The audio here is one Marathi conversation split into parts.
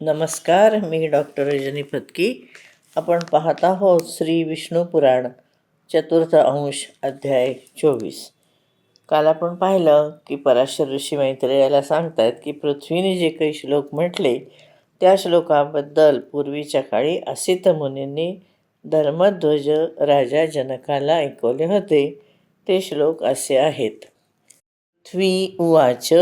नमस्कार मी डॉक्टर रजनी फतकी. आपण पाहत आहोत श्री विष्णू पुराण चतुर्थ अंश अध्याय चोवीस. काल आपण पाहिलं की पराशर ऋषी मैत्रेयाला सांगतात की पृथ्वीने जे काही श्लोक म्हटले त्या श्लोकाबद्दल पूर्वीच्या काळी असित मुनींनी धर्मध्वज राजा जनकाला ऐकवले होते. ते श्लोक असे आहेत. पृथ्वी उवाच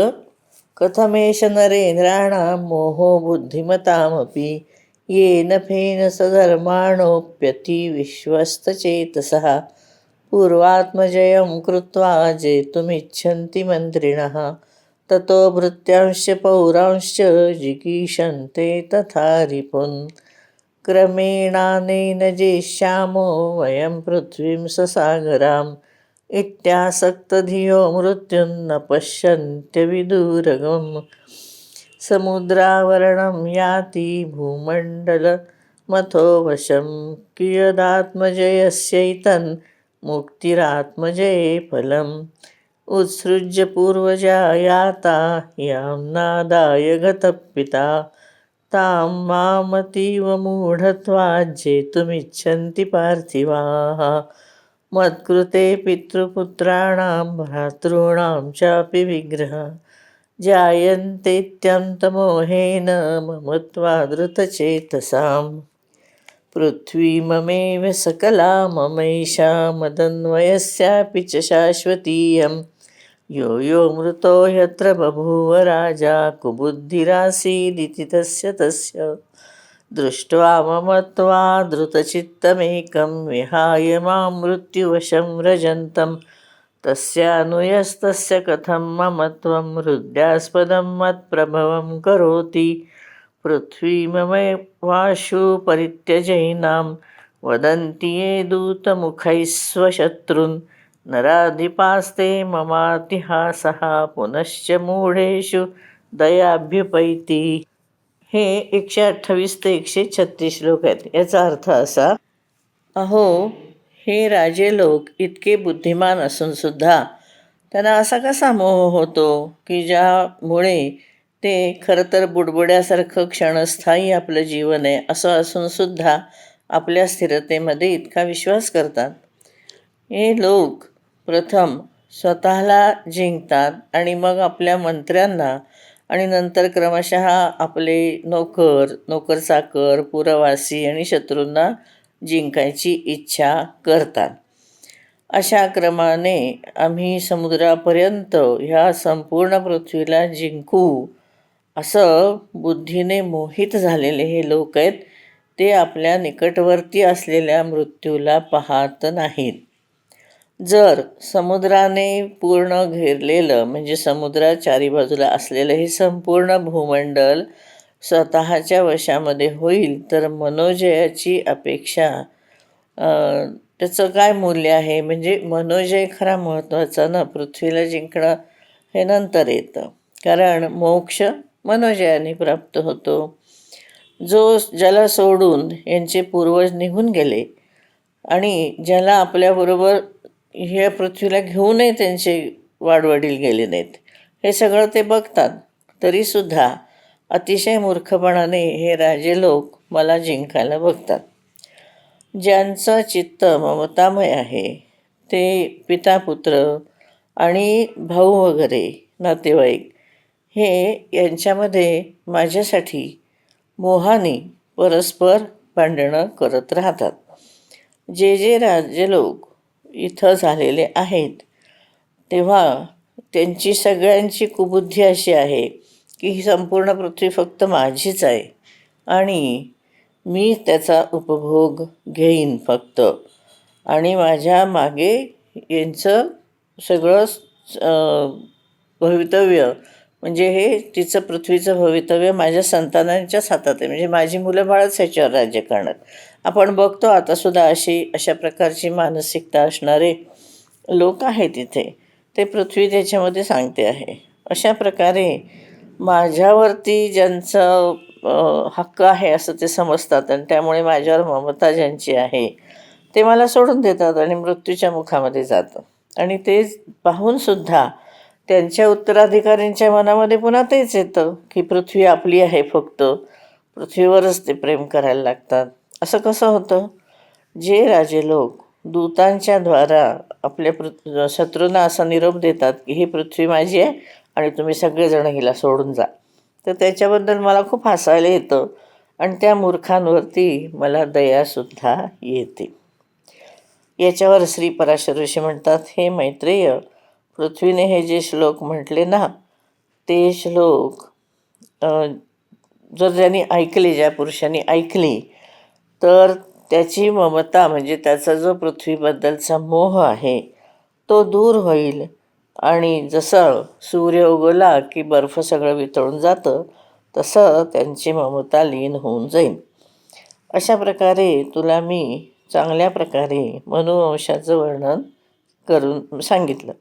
कथमेष नरेंद्राणां मोहो बुद्धिमतामपि येन फेन सधर्माणोऽप्यति विश्वस्तचेतसः। पूर्वात्मजयं कृत्वा जेतुमिच्छन्ति मन्त्रिणः ततो भृत्यांश्च पौरांश्च जिगीषन्ते तथा रिपुन्। क्रमेणानेन जेष्यामो वयं पृथ्वीं ससागराम् इत्यासक्तधियो मृत्युन्न पश्यन्त्यविदूरगम् समुद्रावरणं याति भूमण्डलमथो वशं कियदात्मजयस्यैतन् मुक्तिरात्मजये फलम्। उत्सृज्य पूर्वजा याता यां नादाय गतपिता। तां मामतीव मूढत्वाज्जेतुमिच्छन्ति पार्थिवाः। मत्कृते पितृपुत्राणां भ्रातॄणां चापि विग्रह। जायन्तेत्यन्तमोहेन ममत्वादृतचेतसां पृथ्वी ममेव सकला ममैषा मदन्वयस्यापि च शाश्वतीयं यो यो मृतो यत्र बभूव राजा कुबुद्धिरासीदिति तस्य तस्य। दृष्ट्वा ममत्वा धृतचित्तमेकं विहाय मां मृत्युवशं व्रजन्तं तस्यानुयस्तस्य कथं ममत्वं हृद्यास्पदं मत्प्रभवं करोति। पृथ्वी मम वाशु परित्यजैनां वदन्ति ये दूतमुखैः स्वशत्रुन्। नराधिपास्ते ममातिहासः पुनश्च मूढेषु दयाभ्युपैति। हे एकशे अठ्ठावीस ते एकशे छत्तीस श्लोक आहेत. याचा अर्थ असा अहो हे राजे लोक इतके बुद्धिमान असूनसुद्धा त्यांना असा कसा मोह होतो की ज्यामुळे ते खरं तर बुडबुड्यासारखं क्षणस्थायी आपलं जीवन आहे असं असूनसुद्धा आपल्या स्थिरतेमध्ये इतका विश्वास करतात? हे लोक प्रथम स्वतःला जिंकतात आणि मग आपल्या मंत्र्यांना आणि नंतर क्रमशः आपले नोकर नोकरचाकर पुरवासी आणि शत्रूंना जिंकायची इच्छा करतात. अशा क्रमाने आम्ही समुद्रापर्यंत ह्या संपूर्ण पृथ्वीला जिंकू असं बुद्धीने मोहित झालेले हे लोक आहेत. ते आपल्या निकटवर्ती असलेल्या मृत्यूला पाहत नाहीत. जर समुद्राने पूर्ण घेरलेलं म्हणजे समुद्रा चारी बाजूला असलेलं हे संपूर्ण भूमंडल स्वतःच्या वशामध्ये होईल तर मनोजयाची अपेक्षा त्याचं काय मूल्य आहे? म्हणजे मनोजय खरा महत्त्वाचा ना पृथ्वीला जिंकणं हे नंतर येतं. कारण मोक्ष मनोजयाने प्राप्त होतो. जो ज्याला सोडून यांचे पूर्वज निघून गेले आणि ज्याला आपल्याबरोबर ह्या पृथ्वीला घेऊनही त्यांचे वाडवडील गेले नाहीत. हे सगळं ते बघतात. तरीसुद्धा अतिशय मूर्खपणाने हे राजे लोक मला जिंकायला बघतात. ज्यांचं चित्त ममतामय आहे ते पिता पुत्र आणि भाऊ वगैरे नातेवाईक हे यांच्यामध्ये माझ्यासाठी मोहाने परस्पर भांडणं करत राहतात. जे जे राज्य लोक इथं झालेले आहेत. तेव्हा त्यांची सगळ्यांची कुबुद्धी अशी आहे की ही संपूर्ण पृथ्वी फक्त माझीच आहे आणि मी त्याचा उपभोग घेईन फक्त. आणि माझ्या मागे यांचं सगळं भवितव्य म्हणजे हे तिचं पृथ्वीचं भवितव्य माझ्या संतानांच्याच हातात आहे. म्हणजे माझी मुलं बाळच ह्याच्यावर राज्य करणार. आपण बघतो आतासुद्धा अशी अशा प्रकारची मानसिकता असणारे लोक आहेत इथे. ते पृथ्वी त्याच्यामध्ये सांगते आहे. अशा प्रकारे माझ्यावरती ज्यांचं हक्क आहे असं ते समजतात आणि त्यामुळे माझ्यावर ममता ज्यांची आहे ते मला सोडून देतात आणि मृत्यूच्या मुखामध्ये जातं. आणि ते पाहूनसुद्धा त्यांच्या उत्तराधिकाऱ्यांच्या मनामध्ये पुन्हा तेच येतं की पृथ्वी आपली आहे फक्त. पृथ्वीवरच ते प्रेम करायला लागतात. असं कसं होतं? जे राजे लोक दूतांच्या द्वारा आपल्या पृ शत्रूंना असा निरोप देतात की ही पृथ्वी माझी आहे आणि तुम्ही सगळेजण हिला सोडून जा. तर त्याच्याबद्दल मला खूप हसायला येतं आणि त्या मूर्खांवरती मला दयासुद्धा येते. याच्यावर श्री पराशर ऋषी म्हणतात हे मैत्रेय पृथ्वीने हे जे श्लोक म्हटले ना ते श्लोक जर ज्यांनी ऐकले ज्या पुरुषांनी ऐकली तर त्याची ममता म्हणजे त्याचा जो पृथ्वीबद्दलचा मोह आहे तो दूर होईल. आणि जसं सूर्य उगवला की बर्फ सगळं वितळून जातं तसं त्यांची ममता लीन होऊन जाईल. अशा प्रकारे तुला मी चांगल्या प्रकारे मनुवंशाचं वर्णन करून सांगितलं.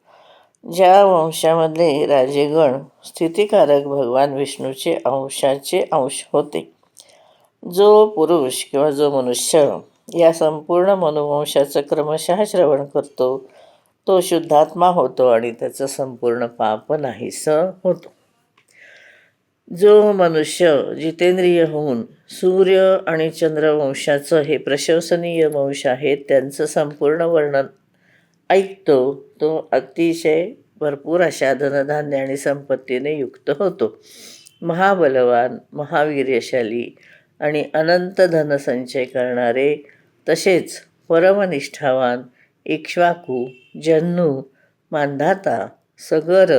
ज्या वंशामधले राजेगण स्थितिकारक भगवान विष्णूचे अंशाचे अंश होते. जो पुरुष किंवा जो मनुष्य या संपूर्ण मनुवंशाचं क्रमशः श्रवण करतो तो शुद्धात्मा होतो आणि त्याचं संपूर्ण पाप नाहीसं होतो. जो मनुष्य जितेंद्रिय होऊन सूर्य आणि चंद्रवंशाचं हे प्रशंसनीय वंश आहेत त्यांचं संपूर्ण वर्णन ऐकतो तो अतिशय भरपूर अशा धनधान्य आणि संपत्तीने युक्त होतो. महाबलवान महावीर्यशाली आणि अनंत धनसंचय करणारे तसेच परमनिष्ठावान इक्ष्वाकू जन्नू मांधाता सगर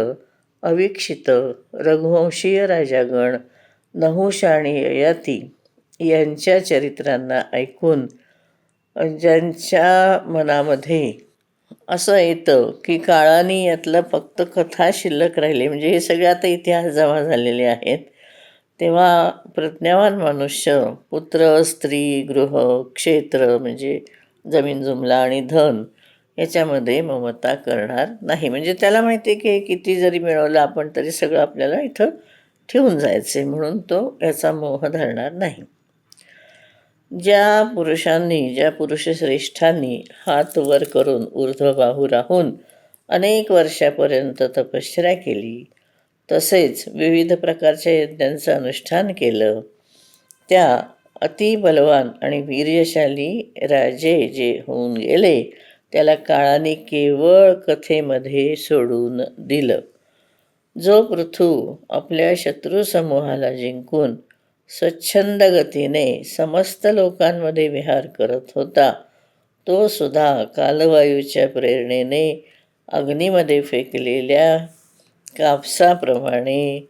अवीक्षित रघुवंशीय राजागण नहुष आणि ययाती यांच्या चरित्रांना ऐकून ज्यांच्या मनामध्ये असं येतं की काळाने यातलं फक्त कथा शिल्लक राहिली. म्हणजे हे सगळे आता इतिहास जमा झालेले आहेत. तेव्हा प्रज्ञावान मनुष्य पुत्र स्त्री गृह क्षेत्र म्हणजे जमीन जुमला आणि धन याच्यामध्ये ममता करणार नाही. म्हणजे त्याला माहिती आहे की हे किती जरी मिळवलं आपण तरी सगळं आपल्याला इथं ठेवून जायचं आहे म्हणून तो याचा मोह धरणार नाही. ज्या पुरुषांनी ज्या पुरुषश्रेष्ठांनी हात वर करून ऊर्ध्वबाहू राहून अनेक वर्षापर्यंत तपश्चर्या केली तसेच विविध प्रकारच्या यज्ञांचं अनुष्ठान केलं त्या अतिबलवान आणि वीर्यशाली राजे जे होऊन गेले त्याला काळाने केवळ कथेमध्ये सोडून दिलं. जो पृथू आपल्या शत्रुसमूहाला जिंकून स्वच्छंद गतीने समस्त लोकांमध्ये विहार करत होता. तो सुद्धा कालवायूच्या प्रेरणेने अग्नीमध्ये फेकलेल्या कापसाप्रमाणे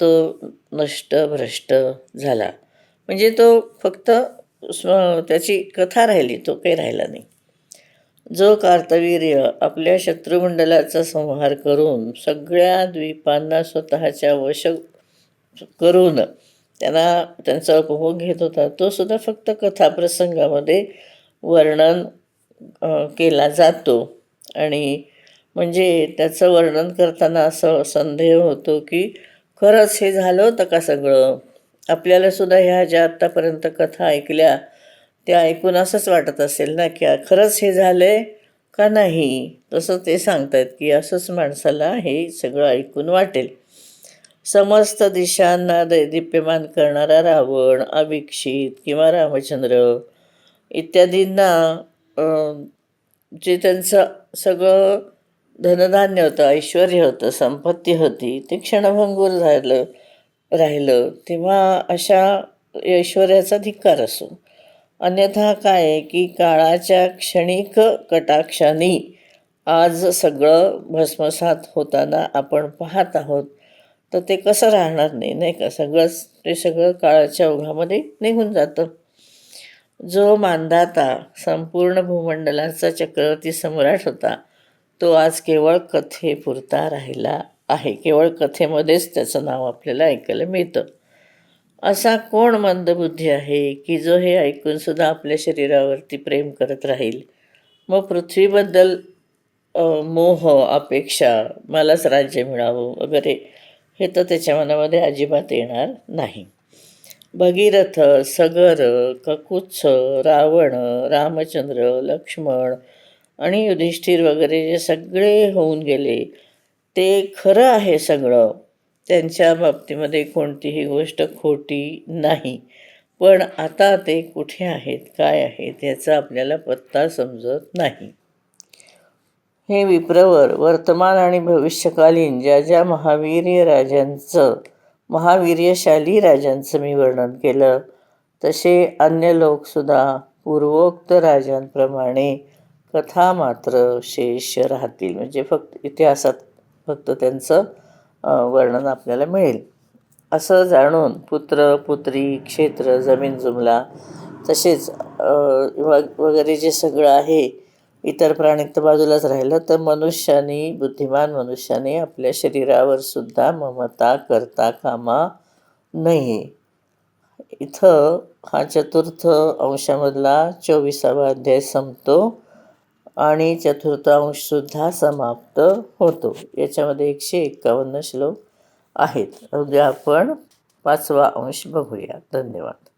तो नष्ट भ्रष्ट झाला. म्हणजे तो फक्त स्व त्याची कथा राहिली तो काही राहिला नाही. जो कार्तवीर्य आपल्या शत्रुमंडलाचा संहार करून सगळ्या द्वीपांना स्वतःच्या वश करून त्यांना त्यांचा उपभोग घेत होता. तो सुद्धा फक्त कथाप्रसंगामध्ये वर्णन केला जातो. आणि म्हणजे त्याचं वर्णन करताना असं संदेह होतो की खरंच हे झालं होतं का सगळं? आपल्याला सुद्धा ह्या ज्या आत्तापर्यंत कथा ऐकल्या त्या ऐकून असंच वाटत असेल ना की खरंच हे झालं आहे का नाही? तसं ते सांगतायत की असंच माणसाला हे सगळं ऐकून वाटेल. समस्त दिशांना दैदिप्यमान करणारा रावण अविक्षित किंवा रामचंद्र इत्यादींना जे त्यांचं सगळं धनधान्य होतं ऐश्वर होतं संपत्ती होती ते क्षणभंगूर झालं राहिलं तेव्हा अशा ऐश्वर्याचा धिक्कार असो. अन्यथा काय आहे की काळाच्या क्षणिक कटाक्षाने आज सगळं भस्मसात होताना आपण पाहत आहोत. तर ते कसं राहणार नाही नाही का? सगळंच ते सगळं काळाच्या ओघामध्ये निघून जातं. जो मानदाता संपूर्ण भूमंडलाचा चक्रवर्ती सम्राट होता तो आज केवळ कथेपुरता राहिला आहे. केवळ कथेमध्येच त्याचं नाव आपल्याला ऐकायला मिळतं. असा कोण मंदबुद्धी आहे की जो हे ऐकूनसुद्धा आपल्या शरीरावरती प्रेम करत राहील? मग पृथ्वीबद्दल मोह अपेक्षा मलाच राज्य मिळावं वगैरे हे तर त्याच्या मनामध्ये अजिबात येणार नाही. भगीरथ सगर ककुत्स रावण रामचंद्र लक्ष्मण आणि युधिष्ठिर वगैरे जे सगळे होऊन गेले ते खरं आहे सगळं. त्यांच्या बाबतीमध्ये कोणतीही गोष्ट खोटी नाही. पण आता ते कुठे आहेत काय आहेत याचा आपल्याला पत्ता समजत नाही. हे विप्रवर वर्तमान आणि भविष्यकालीन ज्या ज्या महावीर्य राजांचं महावीर्यशाली राजांचं मी वर्णन केलं तसे अन्य लोकसुद्धा पूर्वोक्त राजांप्रमाणे कथा मात्र शेष राहतील. म्हणजे फक्त इतिहासात फक्त त्यांचं वर्णन आपल्याला मिळेल. असं जाणून पुत्र पुत्री क्षेत्र जमीन जुमला तसेच वगैरे जे सगळं आहे इतर प्राणी तर बाजूलाच राहिलं तर मनुष्याने बुद्धिमान मनुष्याने आपल्या शरीरावर सुद्धा ममता करता कामा नये. इथं हा चतुर्थ अंशामधला चोवीसावा अध्याय संपतो आणि चतुर्थ अंशसुद्धा समाप्त होतो. याच्यामध्ये एकशे एक्कावन्न श्लोक आहेत. उद्या आपण पाचवा अंश बघूया. धन्यवाद.